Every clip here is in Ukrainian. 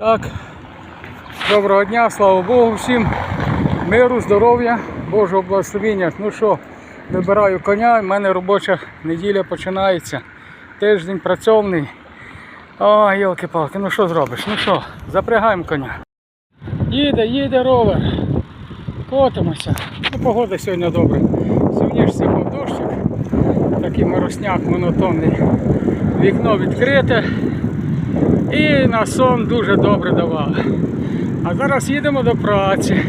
Так, доброго дня, слава Богу всім. Миру, здоров'я, Божого благословення. Ну що, вибираю коня, в мене робоча неділя починається. Тиждень працьовний. Ой, йолки-палки, ну що зробиш? Ну що, запрягаємо коня. Їде, їде ровер. Котимося. Ну, погода сьогодні добра. Сьогодні ж сипав дощик. Такий моросняк монотонний. Вікно відкрите. І на сон дуже добре давав. А зараз їдемо до праці.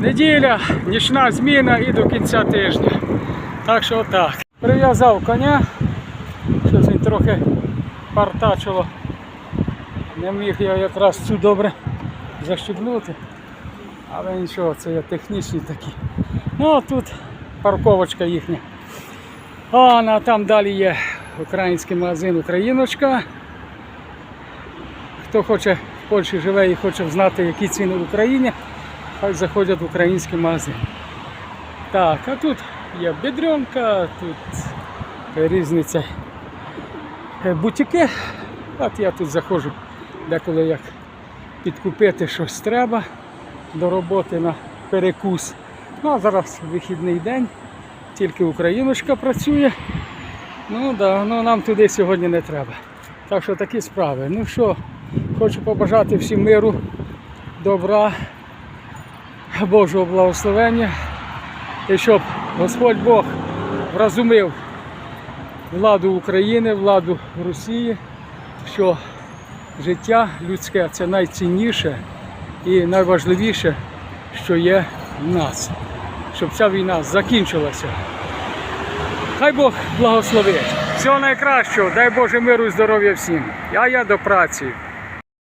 Неділя, нічна зміна і до кінця тижня. Так що отак. Прив'язав коня. Щось він трохи партачило. Не міг я якраз цю добре защебнути. Але нічого, це є технічні такі. Ну а тут парковочка їхня. А на там далі є український магазин Україночка. Хто хоче в Польщі живе і хоче знати, які ціни в Україні, хай заходять в український магазин. Так, а тут є бедренка, тут різні це, е, бутики. От я тут заходжу деколи як підкупити щось треба до роботи на перекус. Ну а зараз вихідний день, тільки Україночка працює. Ну да, ну нам туди сьогодні не треба. Так що такі справи. Ну що, хочу побажати всім миру, добра, Божого благословення. І щоб Господь Бог вразумив владу України, владу Росії, що життя людське це найцінніше і найважливіше, що є в нас. Щоб ця війна закінчилася. Хай Бог благословить. Всього найкращого, дай Боже миру і здоров'я всім. А я до праці.